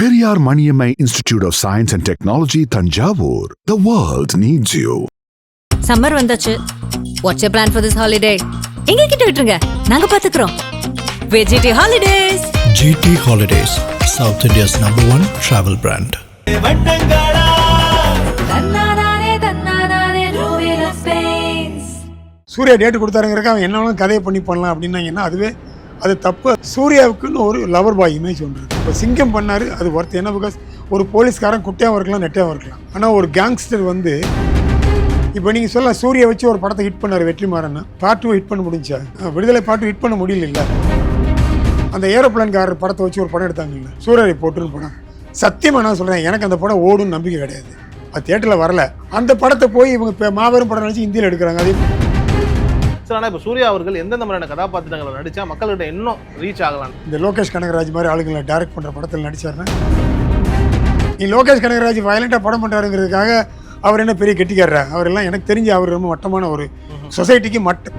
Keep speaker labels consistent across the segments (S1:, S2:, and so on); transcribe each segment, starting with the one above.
S1: Periyar Maniammai Institute of Science and Technology, Tanjavur. The world needs you.
S2: Summer வந்தாச்சு what's your plan for this holiday எங்க கிட்ட விட்டுருங்க நாங்க பாத்துக்கிறோம் வெஜிடி holidays
S3: GT Holidays, South India's number one travel brand.
S4: Surya date கொடுத்தாருங்கிறக்க அவன் என்ன வேணாலும் கதையை பண்ணி பண்ணலாம் அப்படின்னாங்கன்னா அதுவே அது தப்பு. சூர்யாவுக்குன்னு ஒரு லவர் பாய் இமேஜ் ஒன்று இருக்கு. இப்போ சிங்கம் பண்ணாரு அது ஒர்த் என்ன பிகாஸ் ஒரு போலீஸ்காரன் குட்டையாகவும் இருக்கலாம் நெட்டையாகவும் இருக்கலாம் ஆனால் ஒரு கேங்ஸ்டர் வந்து இப்போ நீங்கள் சொல்ல சூர்யா வச்சு ஒரு படத்தை ஹிட் பண்ணார் வெற்றிமாறன் பார்ட் டூ ஹிட் பண்ண முடிஞ்சா? விடுதலை பார்ட் ஹிட் பண்ண முடியல அந்த ஏரோப்ளேன்காரர் படத்தை வச்சு ஒரு படம் எடுத்தாங்கல்ல சூரியரை போட்டுன்னு படம் சத்தியமாக நான் சொல்கிறேன் எனக்கு அந்த படம் ஓடும் நம்பிக்கை கிடையாது. அது தேட்டரில் வரல. அந்த படத்தை போய் இவங்க மாபெரும் படம் நினச்சி இந்தியில் எடுக்கிறாங்க அதே
S5: சார் ஆனால் இப்போ சூர்யா அவர்கள் எந்தெந்த மாதிரியான கதாபாத்திரங்களை நடிச்சா மக்கள்கிட்ட இன்னும் ரீச் ஆகலாம்?
S4: இந்த லோகேஷ் கனகராஜ் மாதிரி ஆளுங்களை டைரக்ட் பண்ணுற படத்தில் நடிச்சாருன்னா நீ லோகேஷ் கனகராஜ் வயலண்ட்டாக படம் பண்ணுறாருங்கிறதுக்காக அவர் என்ன பெரிய கெட்டிக்காரரா? அவரெல்லாம் எனக்கு தெரிஞ்சு அவர் ரொம்ப மட்டமான ஒரு சொசைட்டிக்கு மட்டம்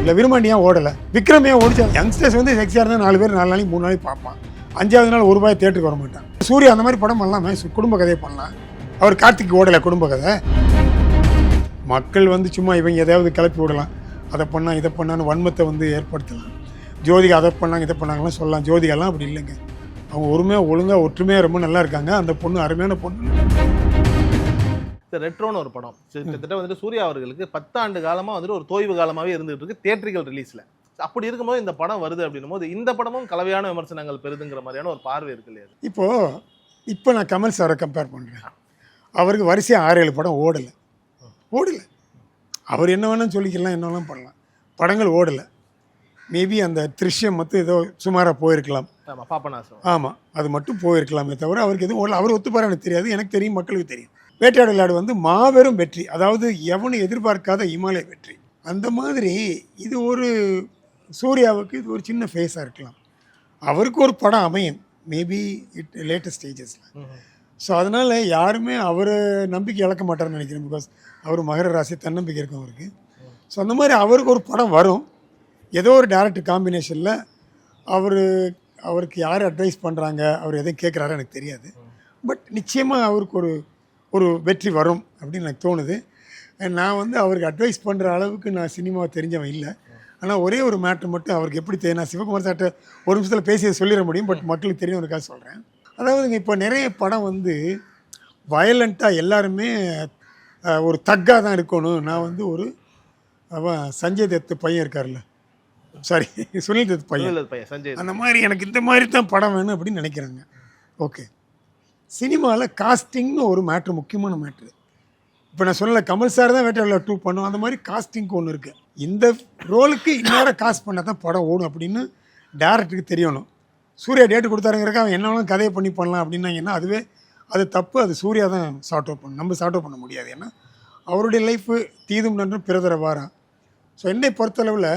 S4: இல்லை விரும்பாண்டியா ஓடலை. விக்ரமே ஓடிச்சா யங்ஸ்டர்ஸ் வந்து செக்ஸியாக இருந்தால் நாலு பேர் நாலு நாளைக்கு மூணு நாளைக்கு பார்ப்பான். அஞ்சாவது நாள் ஒரு ரூபாய் தேட்டருக்கு வர மாட்டான். சூர்யா அந்த மாதிரி படம் பண்ணலாமே. குடும்ப கதையை பண்ணலாம். அவர் கார்த்திக் ஓடலை குடும்ப கதை. மக்கள் வந்து சும்மா இவங்க எதையாவது கிளப்பி விடலாம். அதை பண்ணா இதை பண்ணான்னு வன்மத்தை வந்து ஏற்படுத்தலாம். ஜோதிகா அதை பண்ணாங்க இதை பண்ணாங்கலாம் சொல்லலாம். ஜோதிகாலாம் அப்படி இல்லைங்க. அவங்க ஒருமையாக ஒழுங்காக ஒற்றுமையாக ரொம்ப நல்லா இருக்காங்க. அந்த பொண்ணு அருமையான பொண்ணு.
S5: ரெட்ரோன்னு ஒரு படம். சரி, கிட்டத்தட்ட வந்துட்டு சூர்யா அவர்களுக்கு பத்தாண்டு காலமா வந்துட்டு ஒரு தோய்வு காலமாவே இருந்துட்டு இருக்கு தியேட்ரிக்கல் ரிலீஸ்ல அப்படி இருக்கும்போது இந்த படம் வருது அப்படின்னும் போது இந்த படமும் கலவையான விமர்சனங்கள் பெறுதுங்கிற மாதிரியான ஒரு பார்வை இருக்கு இல்லையா
S4: இப்போது இப்போ நான் கமல் சாரை கம்பேர் பண்ணுறேன் அவருக்கு வரிசையாக ஆறு ஏழு படம் ஓடலை. ஓடலை. அவர் என்ன வேணாலும் சொல்லிக்கலாம் என்ன வேணாலும் பண்ணலாம். படங்கள் ஓடலை. மேபி அந்த திருஷ்யம் மட்டும் ஏதோ சுமாராக போயிருக்கலாம். ஆமாம் அது மட்டும் போயிருக்கலாமே தவிர அவருக்கு எதுவும் ஓடல. அவர் ஒத்துப்பாரு எனக்கு தெரியாது. எனக்கு தெரியும் மக்களுக்கு தெரியும். வேட்டையாடு விளையாடு வந்து மாபெரும் வெற்றி. அதாவது எவனும் எதிர்பார்க்காத இமாலய வெற்றி. அந்த மாதிரி இது ஒரு சூர்யாவுக்கு இது ஒரு சின்ன ஃபேஸாக இருக்கலாம். அவருக்கு ஒரு படம் அமையும். மேபி இட் லேட்டஸ்ட் ஸ்டேஜஸில் ஸோ அதனால் யாருமே அவர் நம்பிக்கை இழக்க மாட்டார்னு நினைக்கிறேன் பிகாஸ் அவர் மகர ராசி தன்னம்பிக்கை இருக்கும் அவருக்கு. ஸோ அந்த மாதிரி அவருக்கு ஒரு படம் வரும். ஏதோ ஒரு டேரக்டர் காம்பினேஷனில் அவர் அவருக்கு யார் அட்வைஸ் பண்ணுறாங்க அவர் எதை கேட்குறாரு எனக்கு தெரியாது. பட் நிச்சயமாக அவருக்கு ஒரு ஒரு வெற்றி வரும் அப்படின்னு எனக்கு தோணுது. நான் வந்து அவருக்கு அட்வைஸ் பண்ணுற அளவுக்கு நான் சினிமாவை தெரிஞ்சவன் இல்லை. ஆனால் ஒரே ஒரு மேட்ரு மட்டும் அவருக்கு எப்படி தெரியும் நான் சிவகுமார் சார்ட்ட ஒரு நிமிஷத்தில் பேசி சொல்லிட முடியும் பட் மக்களுக்கு தெரியவனுக்காக சொல்கிறேன் அதாவதுங்க இப்போ நிறைய படம் வந்து வயலண்ட்டாக எல்லாருமே ஒரு தக்காக தான் இருக்கணும் நான் வந்து ஒரு அவன் சஞ்சய் தத்து பையன் இருக்கார்ல சாரி சுனில் தத் பையன்.
S5: சஞ்சய்
S4: அந்த மாதிரி எனக்கு இந்த மாதிரி தான் படம் வேணும் அப்படின்னு நினைக்கிறாங்க. ஓகே சினிமாவில் காஸ்டிங்னு ஒரு மேட்ரு முக்கியமான மேட்ரு இப்போ நான் சொல்லல கமல் சார் தான் வேட்டையாளர் டூ பண்ணும் அந்த மாதிரி காஸ்டிங்க்கு ஒன்று இருக்குது இந்த ரோலுக்கு இந்நேரம் காஸ்ட் பண்ணால் தான் படம் ஓடும் அப்படின்னு டேரக்டருக்கு தெரியணும். சூர்யா டேட்டு கொடுத்தாருங்கிறக்க அவன் என்ன வேணாலும் கதையை பண்ணி பண்ணலாம் அப்படின்னாங்கன்னா அதுவே அது தப்பு அது சூர்யா தான் சார்ட் அவுட் பண்ணணும் நம்ம சார்ட் அவுட் பண்ண முடியாது. ஏன்னா அவருடைய லைஃபு தீதும் நன்றும் பிறதர வாரம் ஸோ என்னை பொறுத்தளவில்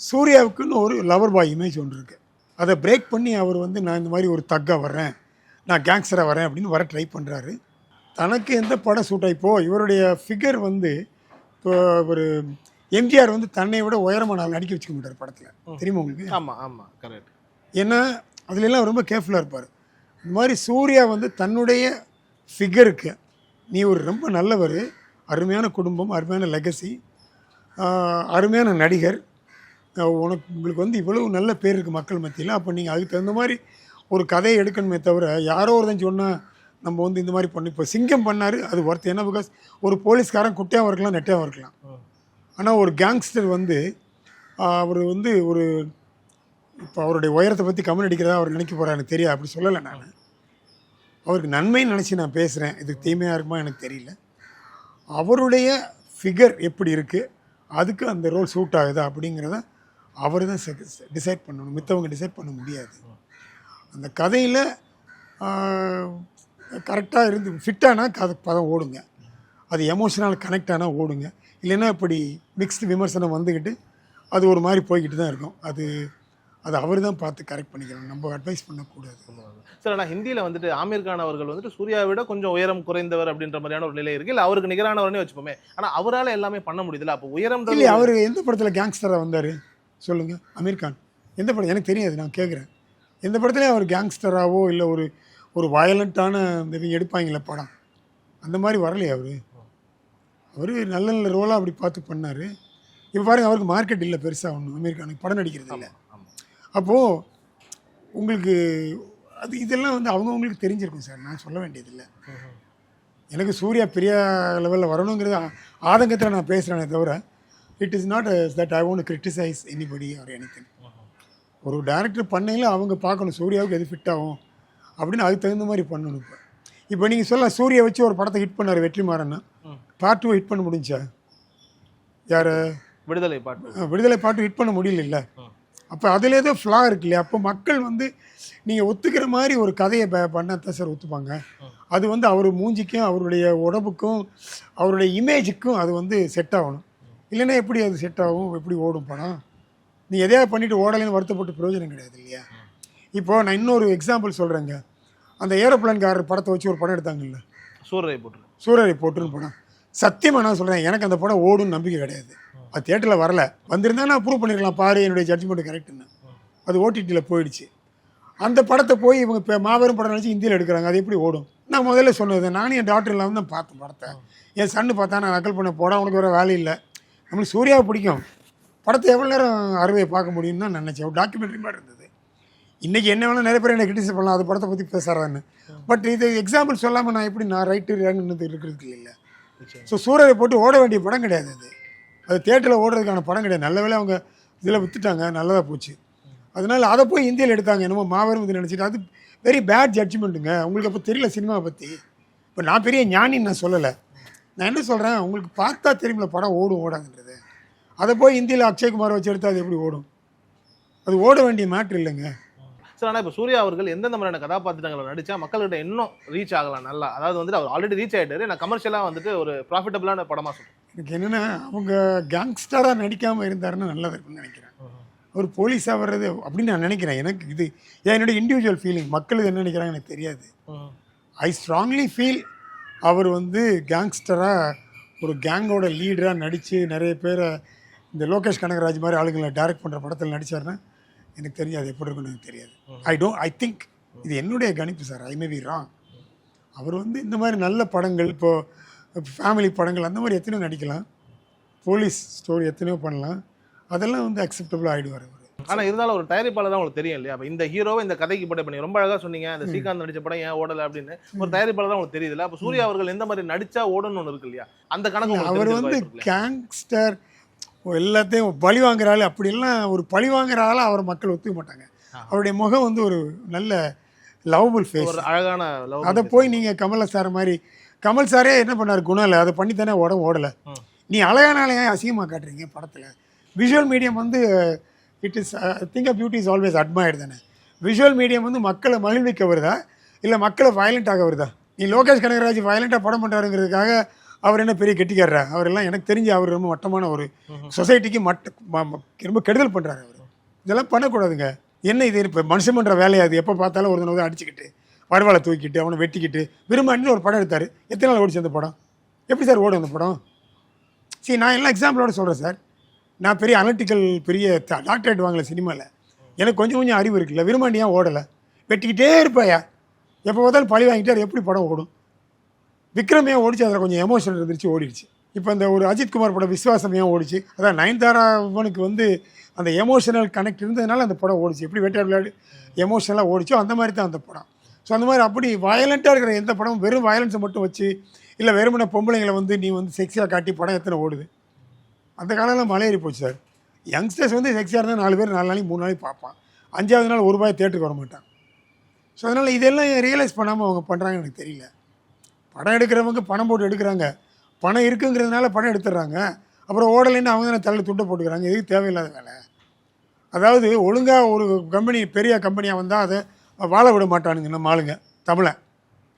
S4: சூர்யாவுக்குன்னு ஒரு லவர் பாய் இமேஜ் ஒன்று இருக்குது அதை பிரேக் பண்ணி அவர் வந்து நான் இந்த மாதிரி ஒரு தக்கா வர்றேன் நான் கேங்ஸ்டராக வரேன் அப்படின்னு வர ட்ரை பண்ணுறாரு தனக்கு எந்த படம் சூட் இப்போ இவருடைய ஃபிகர் வந்து இப்போ ஒரு எம்ஜிஆர் வந்து தன்னை விட உயரமாக நாள் நடிக்க வச்சுக்க மாட்டார் படத்தில். தெரியுமா உங்களுக்கு?
S5: ஆமா ஆமா கரெக்ட்
S4: ஏன்னா அதுல எல்லாம் ரொம்ப கேர்ஃபுல்லாக இருப்பார். இந்த மாதிரி சூர்யா வந்து தன்னுடைய ஃபிகருக்கு நீ ஒரு ரொம்ப நல்லவர் அருமையான குடும்பம் அருமையான லெகசி அருமையான நடிகர் உனக்கு உங்களுக்கு வந்து இவ்வளவு நல்ல பேர் இருக்குது மக்கள் மத்தியில் அப்போ நீங்கள் அதுக்கு தகுந்த மாதிரி ஒரு கதையை எடுக்கணுமே தவிர யாரோ ஒருத்தன் சொன்னால் நம்ம வந்து இந்த மாதிரி பண்ணி இப்போ சிங்கம் பண்ணார் அது ஒர்த்து என்ன பிகாஸ் ஒரு போலீஸ்காரன் குட்டையாகவும் இருக்கலாம் நெட்டையாகவும் இருக்கலாம் ஆனால் ஒரு கேங்ஸ்டர் வந்து அவர் வந்து ஒரு இப்போ அவருடைய உயரத்தை பற்றி கமெண்ட் அடிக்கிறதா அவர் நினைக்க போகிறா எனக்கு தெரியாது. அப்படி சொல்லலை நான். அவருக்கு நன்மைன்னு நினச்சி நான் பேசுகிறேன் இது தீமையாக இருக்குமா எனக்கு தெரியல. அவருடைய ஃபிகர் எப்படி இருக்குது அதுக்கு அந்த ரோல் சூட் ஆகுதா அப்படிங்கிறத அவர் தான் டிசைட் பண்ணணும். மித்தவங்க டிசைட் பண்ண முடியாது. அந்த கதையில் கரெக்டாக இருந்து ஃபிட்டானா கதை பதம் ஓடுங்க. அது எமோஷனல் கனெக்ட் ஆனால் ஓடுங்க. இல்லைன்னா இப்படி மிக்ஸ்டு விமர்சனம் வந்துக்கிட்டு அது ஒரு மாதிரி போய்கிட்டு தான் இருக்கும். அது அது அவர் தான் பார்த்து கரெக்ட் பண்ணிக்கணும் நம்ம அட்வைஸ் பண்ணக்கூடாது.
S5: சார் ஆனால் ஹிந்தியில வந்துட்டு ஆமீர் கான் அவர்கள் வந்துட்டு சூர்யாவை விட கொஞ்சம் உயரம் குறைந்தவர் அப்படின்ற மாதிரியான ஒரு நிலை இருக்கு. இல்ல அவருக்கு நிகரானவர்னே வச்சுப்போமே. ஆனா அவரால எல்லாமே பண்ண முடியுதுல அப்போ உயரம்
S4: இல்லையா அவர் எந்த படத்தில் கேங்ஸ்டராக வந்தார்? சொல்லுங்கள் அமீர் கான். எந்த படம்? எனக்கு தெரியாது நான் கேட்குறேன் எந்த படத்துலையும் அவர் கேங்ஸ்டராகவோ இல்லை ஒரு ஒரு வயலண்ட்டான இவங்க எடுப்பாங்களே படம்? அந்த மாதிரி வரலையே அவர்? அவர் நல்ல நல்ல ரோலாக அப்படி பார்த்து பண்ணார். இப்போ பாருங்க அவருக்கு மார்க்கெட் இல்லை பெருசாக ஒன்றும் அமெரிக்கானுக்கு படம் நடிக்கிறது இல்லை. அப்போது உங்களுக்கு அது இதெல்லாம் வந்து அவங்கவுங்களுக்கு தெரிஞ்சிருக்கும் சார். நான் சொல்ல வேண்டியதில்லை. எனக்கு சூர்யா பெரிய லெவலில் வரணுங்கிறது ஆதங்கத்தில் நான் பேசுகிறேனே தவிர it is not that I won't criticize anybody our anything. ஒரு டேரக்டர் பண்ணையில் அவங்க பார்க்கணும் சூர்யாவுக்கு எது ஃபிட் ஆகும் அப்படின்னு அதுக்கு தகுந்த மாதிரி பண்ணணும் இப்போ. இப்போ நீங்கள் சொல்லலாம் சூர்யா வச்சு ஒரு படத்தை ஹிட் பண்ணார் வெற்றிமாறன்னா. பார்ட் டூ ஹிட் பண்ண முடிஞ்சா? யார்?
S5: விடுதலை பாட்டு
S4: விடுதலை பாட்டு ஹிட் பண்ண முடியல. அப்போ அதில் ஏதோ ஃப்ளா இருக்கு இல்லையா? அப்போ மக்கள் வந்து நீங்கள் ஒத்துக்கிற மாதிரி ஒரு கதையை ப- பண்ணாதான் சார் ஒத்துப்பாங்க. அது வந்து அவர் மூஞ்சிக்கும் அவருடைய உடம்புக்கும் அவருடைய இமேஜுக்கும் அது வந்து செட் ஆகணும். இல்லைன்னா எப்படி அது செட் ஆகும்? எப்படி ஓடும் படம்? நீ எதையா பண்ணிட்டு ஓடலைன்னு வருத்தப்பட்டு பிரயோஜனம் கிடையாது இல்லையா? இப்போ நான் இன்னொரு எக்ஸாம்பிள் சொல்கிறேங்க அந்த ஏரோப்ளேன்காரர் படத்தை வச்சு ஒரு படம் எடுத்தாங்கல்ல?
S5: சூரரை போட்டு
S4: சூரரை போட்டுன்னு படம். சத்தியமாக நான் சொல்கிறேன் எனக்கு அந்த படம் ஓடும்னு நம்பிக்கை கிடையாது. அது தேட்டரில் வரல. வந்திருந்தா நான் ப்ரூவ் பண்ணிருக்கலாம் பாரு என்னுடைய ஜட்ஜ்மெண்ட் கரெக்டுன்னு அது ஓடிடியில் போயிடுச்சு. அந்த படத்தை போய் இவங்க இப்போ மாபெரும் படம் நினச்சி இந்தியில் எடுக்கிறாங்க அது எப்படி ஓடும்? நான் முதல்ல சொன்னது நானும் என் டாக்டர் இல்லாமல் தான் பார்த்தேன் படத்தை. என் சன்னு பார்த்தா நான் நக்கல் பண்ண போட அவனுக்கு வேறு வேலை இல்லை. நம்மளுக்கு சூர்யாவை பிடிக்கும். படத்தை எவ்வளோ நேரம் அறுவையை பார்க்க முடியும்னு தான் நினச்சேன். ஒரு டாக்குமெண்ட்ரி மாதிரி இருந்தது. இன்றைக்கி என்ன வேணால் நிறைய பேர் என்ன கிரிட்டிசைஸ் பண்ணலாம் அது படத்தை பற்றி பேசுகிறான்னு பட் இது எக்ஸாம்பிள் சொல்லாமல் நான் எப்படி நான் ரைட்டு ரேங்கு இருக்கிறதுக்கு இல்லை. ஸோ சூரரை போட்டு ஓட வேண்டிய படம் கிடையாது அது. அது தேட்டரில் ஓடுறதுக்கான படம் கிடையாது. நல்ல வேளை அவங்க இதில் விற்றுட்டாங்க நல்லதாக போச்சு. அதனால் அதை போய் இந்தியாவில் எடுத்தாங்க. என்னமோ மாபெரும் இது நினச்சிட்டு. அது வெரி பேட் ஜட்ஜ்மெண்ட்டுங்க உங்களுக்கு அப்போ தெரியல சினிமாவை பற்றி இப்போ நான் பெரிய ஞானின்னு நான் சொல்லலை. நான் என்ன சொல்கிறேன் உங்களுக்கு பார்த்தா தெரியுமில்ல படம் ஓடும் ஓடாதுன்றது. அதை போய் இந்தியில் அக்ஷய்குமார் வச்சு எடுத்தால் அது எப்படி ஓடும்? அது ஓட வேண்டிய மேட்ரு இல்லைங்க.
S5: சார் ஆனால் இப்போ சூர்யா அவர்கள் எந்தெந்த மாதிரியான கதாபாத்திரங்களை நடிச்சா மக்கள்கிட்ட இன்னும் ரீச் ஆகலாம் நல்லா? அதாவது வந்துட்டு அவர் ஆல்ரெடி ரீச் ஆயிட்டாரு. நான் கமர்ஷியலாக வந்துட்டு ஒரு ப்ராஃபிட்டபிளான படமா சொல்றேன்.
S4: எனக்கு என்னென்னா அவங்க கேங்ஸ்டராக நடிக்காமல் இருந்தாருன்னா நல்லது இருக்குன்னு நினைக்கிறேன். ஒரு போலீஸாக வர்றது அப்படின்னு நான் நினைக்கிறேன். எனக்கு இது ஏன் என்னுடைய இண்டிவிஜுவல் ஃபீலிங் மக்கள் என்ன நினைக்கிறாங்க எனக்கு தெரியாது. ஐ ஸ்ட்ராங்லி ஃபீல் அவர் வந்து கேங்ஸ்டராக ஒரு கேங்கோட லீடராக நடித்து நிறைய பேரை இந்த லோகேஷ் கனகராஜ் மாதிரி ஆளுங்களை டைரக்ட் பண்ணுற படத்தில் நடிச்சாருன்னா எனக்கு தெரியாது எப்படி இருக்குன்னு எனக்கு தெரியாது. ஐ டோன்ட் ஐ திங்க் இது என்னுடைய கணிப்பு sir I may be wrong அவர் வந்து இந்த மாதிரி நல்ல படங்கள் இப்போது ஃபேமிலி படங்கள் அந்த மாதிரி எத்தனையோ நடிக்கலாம். போலீஸ் ஸ்டோரி எத்தனையோ பண்ணலாம். அதெல்லாம் வந்து அக்செப்டபுள் ஆகிடுவார் அவர்.
S5: ஆனா இருந்தாலும் ஒரு தயாரிப்பாளர் தான் உங்களுக்கு தெரியும் இல்லையா? அப்ப இந்த ஹீரோவை இந்த கதைக்கு போட்ட பண்ணி ரொம்ப அழகா சொன்னீங்க அந்த ஸ்ரீகாந்த் நடிச்ச படம் ஏன் ஓடல அப்படின்னு. ஒரு தயாரிப்பாளர் தான் உங்களுக்கு தெரியுதுல்ல? அப்ப சூர்யா அவர்கள் எந்த மாதிரி நடிச்சா ஓடணும்னு ஒன்று இருக்கு இல்லையா? அந்த கணக்கு
S4: அவர் வந்து? கேங்ஸ்டர் எல்லாத்தையும் பழி வாங்குற ஆள் அப்படி எல்லாம் ஒரு பழி வாங்குற ஆளா அவர் மக்கள் ஒத்துக்க மாட்டாங்க. அவருடைய முகம் வந்து ஒரு நல்ல லவபுள் ஃபேஸ்
S5: அழகான
S4: அதை. போய் நீங்கள் கமல சார் மாதிரி கமல் சாரே என்ன பண்ணார் குணம் இல்லை அதை பண்ணி தானே உடம்பு ஓடலை. நீ அழகான ஆளையே அசிங்கமாக காட்டுறீங்க படத்தில். விஷுவல் மீடியம் வந்து it is think of beauty is always admire தானே. விஷுவல் மீடியம் வந்து மக்களை மகிழ்விக்க வருதா? இல்லை மக்களை வயலண்ட் ஆக வருதா? நீ லோகேஷ் கனகராஜ் வயலண்ட்டாக படம் பண்ணுறாருங்கிறதுக்காக அவர் என்ன பெரிய கெட்டிக்காரரா? அவரெல்லாம் எனக்கு தெரிஞ்சு அவர் ரொம்ப மட்டமான ஒரு சொசைட்டிக்கு மட்ட ம- ரொம்ப கெடுதல் பண்ணுறாரு அவர். இதெல்லாம் பண்ணக்கூடாதுங்க. என்ன இது? இப்போ மனுஷன் பண்ணுற வேலையா அது. எப்போ பார்த்தாலும் ஒரு தடவை அடிச்சுக்கிட்டு வடவாளை தூக்கிட்டு அவனை வெட்டிக்கிட்டு விரும்பாண்டின்னு ஒரு படம் எடுத்தார். எத்தனை நாள் ஓடிச்சு அந்த படம்? எப்படி சார் ஓடும் அந்த படம்? சரி நான் எல்லாம் எக்ஸாம்பிளோட சொல்கிறேன் சார். நான் பெரிய அனலிட்டிக்கல் பெரிய டாக்டரேட் வாங்கல சினிமாவில் எனக்கு கொஞ்சம் கொஞ்சம் அறிவு இருக்குல்ல. விரும்பாண்டியாக ஓடலை? வெட்டிக்கிட்டே இருப்பாயா? எப்போ பார்த்தாலும் பழி வாங்கிட்டார். எப்படி படம் ஓடும்? விக்ரமே ஓடிச்சு அதில் கொஞ்சம் எமோஷனல் இருந்துச்சு ஓடிடுச்சு. இப்போ இந்த ஒரு அஜித் குமார் படம் விஸ்வாசமே ஓடிச்சு. அதான் நயன்தாராவனுக்கு வந்து அந்த எமோஷனல் கனெக்ட் இருந்ததுனால அந்த படம் ஓடிச்சு. எப்படி வேட்டை விளையாடு எமோஷனலாக ஓடிச்சோ அந்த மாதிரி தான் அந்த படம். ஸோ அந்த மாதிரி அப்படி வயலண்ட்டாக இருக்கிற எந்த படமும் வெறும் வயலன்ஸை மட்டும் வச்சு இல்லை வெறுமன பொம்பளைங்களை வந்து நீ வந்து செக்ஸியாக காட்டி படம் எத்தனை ஓடுது? அந்த காலம்லாம் மலையேறி போச்சு சார். யங்ஸ்டர்ஸ் வந்து செக்ஸியாக இருந்தால் நாலு பேர் நாலு நாளைக்கு மூணு நாளைக்கு பார்ப்பான். அஞ்சாவது நாள் ஒரு ரூபாய் தேட்டருக்கு வர மாட்டான் ஸோ அதனால் இதெல்லாம் ரியலைஸ் பண்ணாமல் அவங்க பண்ணுறாங்கன்னு எனக்கு தெரியல. படம் எடுக்கிறவங்க பணம் போட்டு எடுக்கிறாங்க. பணம் இருக்குங்கிறதுனால படம் எடுத்துடுறாங்க. அப்புறம் ஓடலைன்னு அவங்க தானே தள்ளி துண்டை போட்டுக்கிறாங்க. இதுக்கு தேவையில்லாத வேலை? அதாவது ஒழுங்காக ஒரு கம்பெனி பெரிய கம்பெனியாக வந்தால் அதை வாழ விட மாட்டானுங்க நம்ம ஆளுங்க தமிழை.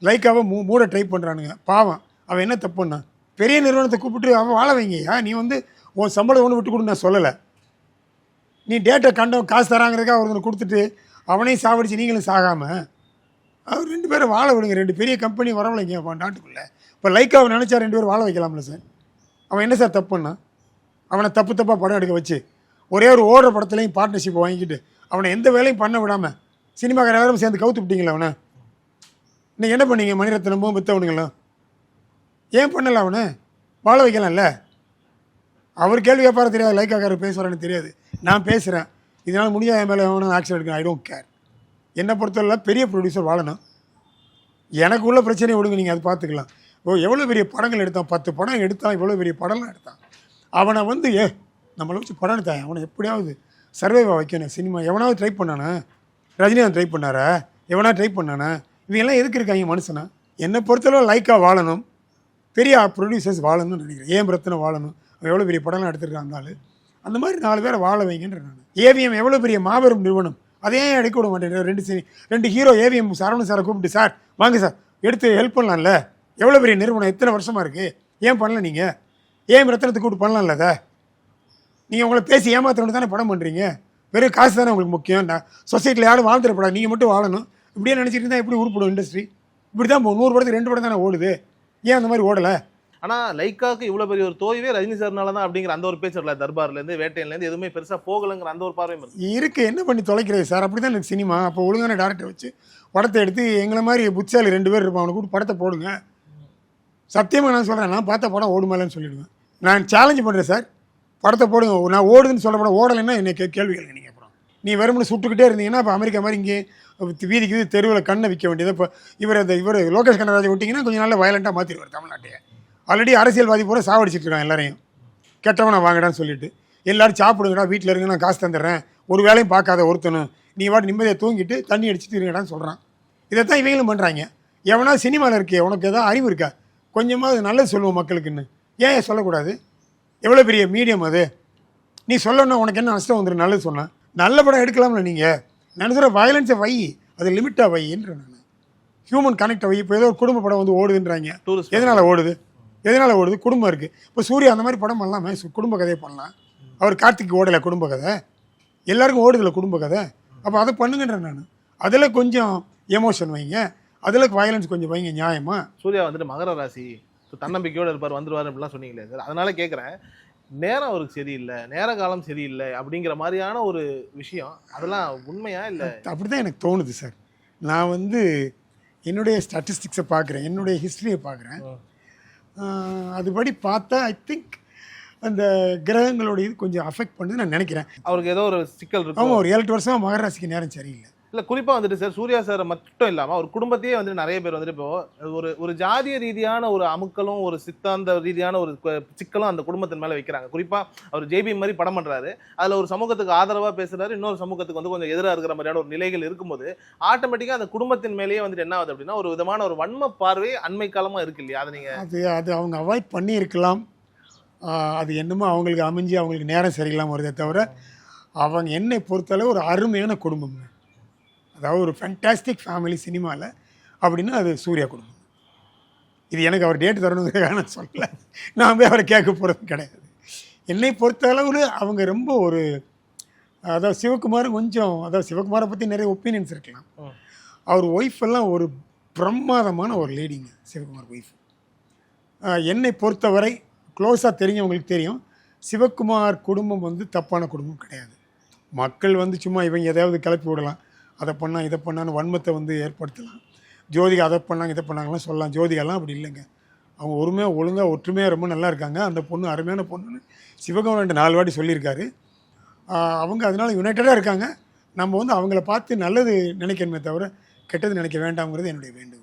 S4: லைக்காவை மூ மூட ட்ரை பண்ணுறானுங்க பாவம். அவன் என்ன தப்புன்னா பெரிய நிறுவனத்தை கூப்பிட்டு அவன் வாழ வைங்கய்யா? நீ வந்து உன் சம்பளம் ஒன்று விட்டு கொடு நான் சொல்லலை. நீ டேட்டை கண்டவன் காசு தராங்கிறதுக்காக ஒருத்தனை கொடுத்துட்டு அவனையும் சாவடிச்சு நீங்களும் சாகாமல் அவர் ரெண்டு பேரும் வாழ விடுங்க. ரெண்டு பெரிய கம்பெனி வரவழைங்க இப்போ நாட்டுக்குள்ளே. இப்போ லைக்காவை நினச்சா ரெண்டு பேரும் வாழ வைக்கலாம்ல சார். அவன் என்ன சார் தப்பு பண்ணான் அவனை தப்பு தப்பாக படம் எடுக்க வச்சு ஒரே ஒரு ஓடுற படத்துலையும் பார்ட்னர்ஷிப் வாங்கிக்கிட்டு அவனை எந்த வேலையும் பண்ண விடாமல் சினிமாக்கார எல்லாரும் சேர்ந்து கவுத்து விட்டீங்களா அவனை? நீங்கள் என்ன பண்ணீங்க? மணிரத்னமும் வித்தவனுங்களும் ஏன் பண்ணல அவனை? வாழ வைக்கலாம்ல? அவர் கேள்வி கேட்பார தெரியாது லைக்காக்காரர் பேசுகிறான்னு தெரியாது. நான் பேசுகிறேன் இதனால் முடிஞ்ச என் மேலே எவனும் ஆக்ஷன் எடுக்கணும் ஐ டோன்ட் கேர் என்னை பொறுத்தவரை பெரிய ப்ரொடியூசர் வாழணும். எனக்கு உள்ள பிரச்சனையை விடுங்க நீங்கள் அது பார்த்துக்கலாம். ஓ எவ்வளோ பெரிய படங்கள் எடுத்தான்? பத்து படம் எடுத்தான் இவ்வளோ பெரிய படம்லாம் எடுத்தான். அவனை வந்து ஏ நம்மளை வச்சு படம் எடுத்தான் அவனை எப்படியாவது சர்வைவாக வைக்கணும். சினிமா எவனாவது ட்ரை பண்ணானா? ரஜினிகாந்த் ட்ரை பண்ணாரா? எவனா ட்ரை பண்ணானா? இவங்கெல்லாம் எதுக்கு இருக்காங்க மனுஷனா? என்னை பொறுத்தளவு லைக்காக வாழணும். பெரிய ப்ரொடியூசர்ஸ் வாழணும்னு நினைக்கிறேன். ஏன் பிரச்சனை வாழணும்? அவன் எவ்வளோ பெரிய படம்லாம் எடுத்துருக்கான் அந்த மாதிரி நாலு பேரை வாழ வைங்கன்ற நான். ஏவிஎம் எவ்வளோ பெரிய மாபெரும் நிறுவனம்? அதே அடிக்க எடுக்க விட மாட்டேன்? ரெண்டு சரி ரெண்டு ஹீரோ ஏவிஎம் சரவணன் சாரை கூப்பிட்டு சார் வாங்க சார் எடுத்து ஹெல்ப் பண்ணலாம்ல? எவ்வளோ பெரிய நிறுவனம்? எத்தனை வருஷமாக இருக்குது ஏன் பண்ணல நீங்கள் ஏன் ரத்தனத்தை கூப்பிட்டு பண்ணலாம்ல அதை? நீங்கள் உங்களை பேசி ஏமாத்தணும் தானே படம் பண்ணுறீங்க வெறும் காசு தானே உங்களுக்கு முக்கியம்? நான் சொசைட்டியில் யாரும் வாழ்ந்துடப்படாது நீங்கள் மட்டும் வாழணும். இப்படியே நினச்சிட்டு இருந்தால் எப்படி உருப்படும் இண்டஸ்ட்ரி இப்படி தான் போகும் நூறு படத்துக்கு ரெண்டு படம் தானே ஓடுது. ஏன் அந்த மாதிரி ஓடலை?
S5: ஆனால் லைக்காக்கு இவ்வளோ பெரிய ஒரு தோய்வே ரஜினி சார்னால தான் அப்படிங்கிற அந்த ஒரு பேச்சு இல்லை தர்பார்லேருந்து வேட்டையிலேருந்து எதுவுமே பெருசாக போகலங்கிற அந்த ஒரு பார்வையும் இருக்குது
S4: இருக்கு. என்ன பண்ணி தொலைக்கிறது சார்? அப்படி தான் எனக்கு சினிமா. அப்போ ஒழுங்கான டேரக்டர் வச்சு படத்தை எடுத்து எங்களை மாதிரி புட்சாலி ரெண்டு பேர் இருப்பான் அவனுக்கு கூப்பிட்டு படத்தை போடுங்க. சத்தியமாக நான் சொல்கிறேன் நான் பார்த்த படம் ஓடுமலன்னு சொல்லிடுவேன். நான் சேலஞ்ச் பண்ணுறேன் சார். படத்தை போடுங்க. நான் ஓடுதுன்னு சொல்ல படம் ஓடலைன்னா என்னை கே கேள்வி கேளுங்க நீங்கள் அப்புறம். நீ வெறுமனே சுட்டுக்கிட்டே இருந்தீங்கன்னா இப்போ அமெரிக்கா மாதிரி இங்கே வீதிக்கு வீதி தெருவில் கண்ணை விற்க வேண்டியது. இப்போ இவர் அந்த இவர் லோகேஷ் கனராஜை விட்டிங்கன்னா கொஞ்சம் நாளில் வயலண்ட்டாக மாற்றிடுவார் தமிழ்நாட்டையே. ஆல்ரெடி அரசியல்வாதி பூரா சாவடிச்சிட்டு இருக்கான் எல்லாரையும். கெட்டவனை வாங்கடான்னு சொல்லிட்டு. எல்லாரும் சாப்பிடுங்கடா வீட்டில் இருங்க நான் காசு தந்துடுறேன். ஒரு வேலையும் பார்க்காத ஒருத்தனும் நீ வாட்டு நிம்மதியை தூங்கிட்டு தண்ணி அடிச்சுட்டு இருங்கடான்னு சொல்கிறான் இதைத்தான் இவங்களும் பண்ணுறாங்க எவனா சினிமாவில் இருக்கே உனக்கு ஏதாவது அறிவு இருக்கா? கொஞ்சமாக அது நல்லது சொல்லுவோம் மக்களுக்குன்னு. ஏன் சொல்லக்கூடாது? எவ்வளோ பெரிய மீடியம் அது? நீ சொல்லணும் உனக்கு என்ன நஷ்டம் வந்துடும் நல்லது சொன்னேன் நல்ல படம் எடுக்கலாம்ல நீங்கள் நான் சொல்கிற வயலன்ஸை வை. அது லிமிட்டாக வைன்ற நான். ஹியூமன் கனெக்டை வை. இப்போ ஏதோ ஒரு குடும்ப படம் வந்து ஓடுதுன்றாங்க. எதனால் ஓடுது? எதனால் ஓடுது? குடும்பம் இருக்குது இப்போ சூர்யா அந்த மாதிரி படம் பண்ணலாமே? குடும்ப கதையை பண்ணலாம். அவர் கார்த்திக் ஓடலை குடும்ப கதை. எல்லாருக்கும் ஓடுதில்ல குடும்ப கதை. அப்போ அதை பண்ணுங்கன்றேன் நான். அதில் கொஞ்சம் எமோஷன் வைங்க. அதில் வயலன்ஸ் கொஞ்சம் வைங்க நியாயமா.
S5: சூர்யா வந்துட்டு மகர ராசி தன்னம்பிக்கையோட இருப்பார் வந்துருவாரு அப்படிலாம் சொன்னீங்களே சார். அதனால கேட்குறேன் நேரம் அவருக்கு சரியில்லை நேர காலம் சரியில்லை அப்படிங்கிற மாதிரியான ஒரு விஷயம் அதெல்லாம் உண்மையா இல்லை?
S4: அப்படி தான் எனக்கு தோணுது சார். நான் வந்து என்னுடைய ஸ்டாட்டிஸ்டிக்ஸை பார்க்குறேன் என்னுடைய ஹிஸ்ட்ரியை பார்க்குறேன். அதுபடி பார்த்தா ஐ திங்க் அந்த கிரகங்களோட இது கொஞ்சம் அஃபெக்ட் பண்ணுது நான் நினைக்கிறேன்.
S5: அவருக்கு ஏதோ ஒரு சிக்கல் இருக்கும்
S4: ஆமாம் ஒரு ஏழு எட்டு வருஷமாக மகர ராசிக்கு நேரம் சரியில்லை.
S5: இல்லை குறிப்பாக வந்துட்டு சார் சூர்யா சார் மட்டும் இல்லாமல் ஒரு குடும்பத்தையே வந்துட்டு நிறைய பேர் வந்துட்டு இப்போ ஒரு ஒரு ஜாதிய ரீதியான ஒரு அமுக்கலும் ஒரு சித்தாந்த ரீதியான ஒரு சிக்கலும் அந்த குடும்பத்தின் மேலே வைக்கிறாங்க. குறிப்பாக அவர் ஜேபி மாதிரி படம் பண்ணுறாரு அதில் ஒரு சமூகத்துக்கு ஆதரவாக பேசுகிறாரு இன்னொரு சமூகத்துக்கு வந்து கொஞ்சம் எதிராக இருக்கிற மாதிரியான ஒரு நிலைகள் இருக்கும்போது ஆட்டோமேட்டிக்காக அந்த குடும்பத்தின் மேலேயே வந்துட்டு என்ன ஆகுது அப்படின்னா ஒரு விதமான ஒரு வன்ம பார்வை அண்மை காலமாக இருக்கு இல்லையா? அதை நீங்கள்
S4: அது அது அவங்க அவாய்ட் பண்ணியிருக்கலாம். அது என்னமோ அவங்களுக்கு அமைஞ்சு அவங்களுக்கு நேரம் சரியில்லாமல் வருதே தவிர அவங்க என்னை பொறுத்தளவு ஒரு அருமையான குடும்பம் அதாவது ஒரு ஃபேண்டாஸ்டிக் ஃபேமிலி சினிமாவில் அப்படின்னா அது சூர்யா குடும்பம் இது எனக்கு அவர் டேட் தரணுங்கிறதுக்காக நான் சொல்லல. நான் போய் அவரை கேட்க போகிறது கிடையாது. என்னை பொறுத்தளவில் அவங்க ரொம்ப ஒரு அதாவது சிவகுமார் கொஞ்சம் அதாவது சிவகுமாரை பற்றி நிறைய ஒப்பீனியன்ஸ் இருக்கலாம். அவர் ஒய்ஃப் எல்லாம் ஒரு பிரமாதமான ஒரு லேடிங்க சிவகுமார் ஒய்ஃப் என்னை பொறுத்தவரை க்ளோஸாக தெரிஞ்சவங்களுக்கு தெரியும். சிவகுமார் குடும்பம் வந்து தப்பான குடும்பம் கிடையாது. மக்கள் வந்து சும்மா இவங்க எதையாவது கிளப்பி விடலாம். அதை பண்ணால் இதை பண்ணான்னு வன்மத்தை வந்து ஏற்படுத்தலாம். ஜோதிகா அதை பண்ணாங்க இதை பண்ணாங்கலாம் சொல்லலாம். ஜோதிகாலாம் அப்படி இல்லைங்க. அவங்க ஒருமையாக ஒழுங்காக ஒற்றுமையாக ரொம்ப நல்லா இருக்காங்க. அந்த பொண்ணு அருமையான பொண்ணுன்னு சிவகுமார் ரெண்டு நாலு வாட்டி சொல்லியிருக்காரு. அவங்க அதனால யுனைட்டடாக இருக்காங்க. நம்ம வந்து அவங்கள பார்த்து நல்லது நினைக்கணுமே தவிர கெட்டது நினைக்க வேண்டாம்ங்கிறது என்னுடைய வேண்டுகோள்.